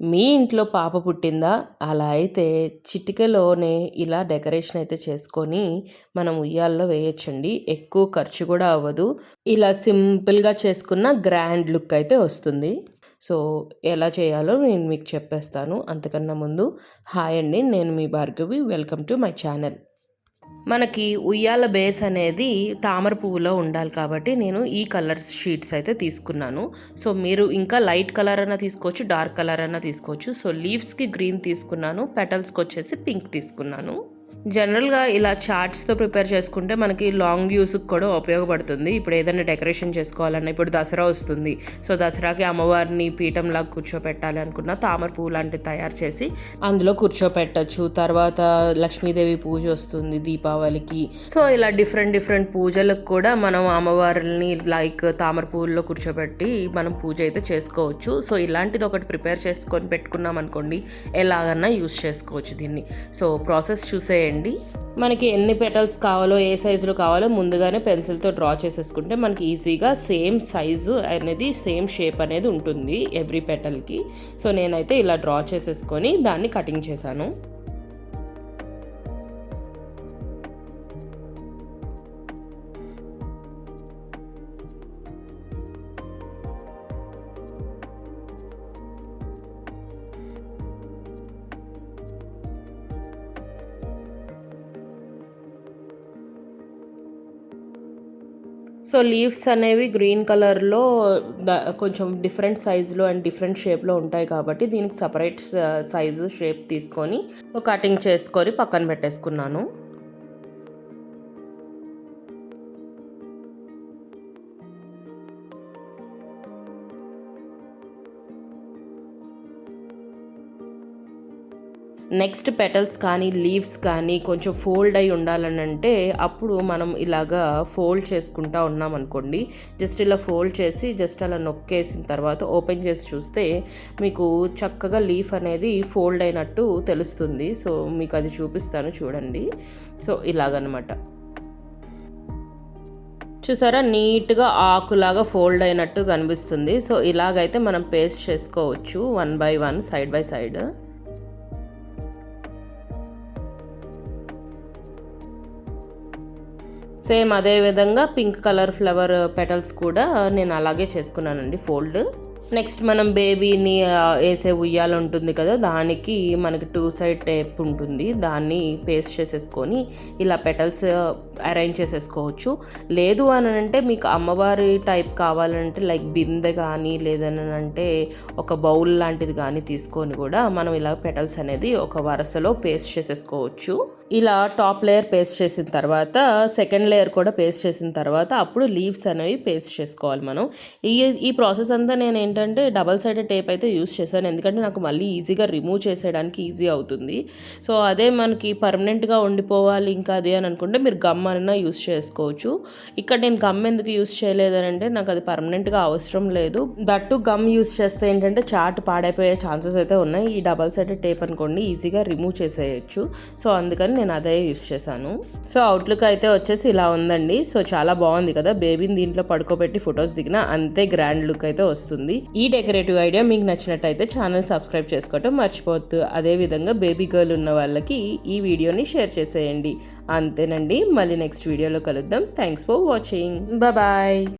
మీ ఇంట్లో పాప పుట్టిందా? అలా అయితే చిటికలోనే ఇలా డెకరేషన్ అయితే చేసుకొని మనం ఉయ్యాల్లో వేయచ్చండి. ఎక్కువ ఖర్చు కూడా అవ్వదు. ఇలా సింపుల్గా చేసుకున్న గ్రాండ్ లుక్ అయితే వస్తుంది. సో ఎలా చేయాలో నేను మీకు చెప్పేస్తాను. అంతకన్నా ముందు హాయ్ అండి నేను మీ Bhargavi. Welcome to my channel. మనకి ఉయ్యాల బేస్ అనేది తామర పువ్వులో ఉండాలి కాబట్టి నేను ఈ కలర్ షీట్స్ అయితే తీసుకున్నాను. సో మీరు ఇంకా లైట్ కలర్ అన్న తీసుకోవచ్చు డార్క్ కలర్ అన్న తీసుకోవచ్చు. సో లీవ్స్కి గ్రీన్ తీసుకున్నాను పెటల్స్కి వచ్చేసి పింక్ తీసుకున్నాను. జనరల్గా ఇలా చార్ట్స్తో ప్రిపేర్ చేసుకుంటే మనకి లాంగ్ వ్యూస్కి కూడా ఉపయోగపడుతుంది. ఇప్పుడు ఏదైనా డెకరేషన్ చేసుకోవాలన్నా ఇప్పుడు దసరా వస్తుంది. సో దసరాకి అమ్మవారిని పీఠంలా కూర్చోపెట్టాలి అనుకున్న తామర పువ్వు లాంటివి తయారు చేసి అందులో కూర్చోపెట్టచ్చు. తర్వాత లక్ష్మీదేవి పూజ వస్తుంది దీపావళికి. సో ఇలా డిఫరెంట్ డిఫరెంట్ పూజలకు కూడా మనం అమ్మవారిని లైక్ తామర పువ్వుల్లో కూర్చోబెట్టి మనం పూజ అయితే చేసుకోవచ్చు. సో ఇలాంటిది ఒకటి ప్రిపేర్ చేసుకొని పెట్టుకున్నాం అనుకోండి ఎలాగన్నా యూస్ చేసుకోవచ్చు దీన్ని. సో ప్రాసెస్ చూసే చూసేయండి మనకి ఎన్ని పెటల్స్ కావాలో ఏ సైజులో కావాలో ముందుగానే పెన్సిల్తో డ్రా చేసేసుకుంటే మనకి ఈజీగా సేమ్ సైజు అనేది సేమ్ షేప్ అనేది ఉంటుంది ఎవ్రీ పెటల్కి. సో నేనైతే ఇలా డ్రా చేసేసుకొని దాన్ని కటింగ్ చేశాను. సో లీవ్స్ అనేవి గ్రీన్ కలర్లో ద కొంచెం డిఫరెంట్ సైజులో అండ్ డిఫరెంట్ షేప్లో ఉంటాయి కాబట్టి దీనికి సపరేట్ సైజు షేప్ తీసుకొని సో కటింగ్ చేసుకొని పక్కన పెట్టేసుకున్నాను. నెక్స్ట్ పెటల్స్ కానీ లీవ్స్ కానీ కొంచెం ఫోల్డ్ అయి ఉండాలని అంటే అప్పుడు మనం ఇలాగా ఫోల్డ్ చేసుకుంటా ఉన్నాం అనుకోండి జస్ట్ ఇలా ఫోల్డ్ చేసి జస్ట్ అలా నొక్కేసిన తర్వాత ఓపెన్ చేసి చూస్తే మీకు చక్కగా లీఫ్ అనేది ఫోల్డ్ అయినట్టు తెలుస్తుంది. సో మీకు అది చూపిస్తాను చూడండి. సో ఇలాగనమాట. చూసారా? నీట్గా ఆకులాగా ఫోల్డ్ అయినట్టు కనిపిస్తుంది. సో ఇలాగైతే మనం పేస్ట్ చేసుకోవచ్చు one by one side by side. Same అదే విధంగా పింక్ కలర్ ఫ్లవర్ పెటల్స్ కూడా నేను అలాగే చేసుకున్నానండి ఫోల్డ్ నెక్స్ట్ మనం బేబీని వేసే ఉయ్యాలు ఉంటుంది కదా దానికి మనకి టూ సైడ్ టేప్ ఉంటుంది. దాన్ని పేస్ట్ చేసేసుకొని ఇలా పెటల్స్ అరేంజ్ చేసేసుకోవచ్చు. లేదు అని అంటే మీకు అమ్మవారి టైప్ కావాలంటే లైక్ బిందె కానీ లేదని అంటే ఒక బౌల్ లాంటిది కానీ తీసుకొని కూడా మనం ఇలా పెటల్స్ అనేది ఒక వరుసలో పేస్ట్ చేసేసుకోవచ్చు. ఇలా టాప్ లేయర్ పేస్ట్ చేసిన తర్వాత సెకండ్ లేయర్ కూడా పేస్ట్ చేసిన తర్వాత అప్పుడు లీవ్స్ అనేవి పేస్ట్ చేసుకోవాలి మనం. ఈ ఈ ప్రాసెస్ అంతా నేను ఏంటంటే డబల్ సైడెడ్ టేప్ అయితే యూస్ చేశాను. ఎందుకంటే నాకు మళ్ళీ ఈజీగా రిమూవ్ చేసేయడానికి ఈజీ అవుతుంది. సో అదే మనకి పర్మనెంట్గా ఉండిపోవాలి ఇంకా అది అని అనుకుంటే మీరు గమ్ అయినా యూస్ చేసుకోవచ్చు. ఇక్కడ నేను గమ్ ఎందుకు యూస్ చేయలేదని అంటే నాకు అది పర్మనెంట్గా అవసరం లేదు. దట్టు గమ్ యూస్ చేస్తే ఏంటంటే చాట్ పాడైపోయే ఛాన్సెస్ అయితే ఉన్నాయి. ఈ డబల్ సైడెడ్ టేప్ అనుకోండి ఈజీగా రిమూవ్ చేసేయచ్చు. సో అందుకని నేను అదే యూస్ చేశాను. సో అవుట్లుక్ అయితే వచ్చేసి ఇలా ఉందండి. సో చాలా బాగుంది కదా. బేబీని దీంట్లో పడుకోబెట్టి ఫొటోస్ దిగిన అంతే గ్రాండ్ లుక్ అయితే వస్తుంది. ఈ డెకరేటివ్ ఐడియా మీకు నచ్చినట్టయితే ఛానల్ సబ్స్క్రైబ్ చేసుకోవటం మర్చిపోవద్దు. అదేవిధంగా బేబీ గర్ల్ ఉన్న వాళ్ళకి ఈ వీడియోని షేర్ చేసేయండి. అంతేనండి. మళ్ళీ నెక్స్ట్ వీడియోలో కలుద్దాం. Thanks for watching bye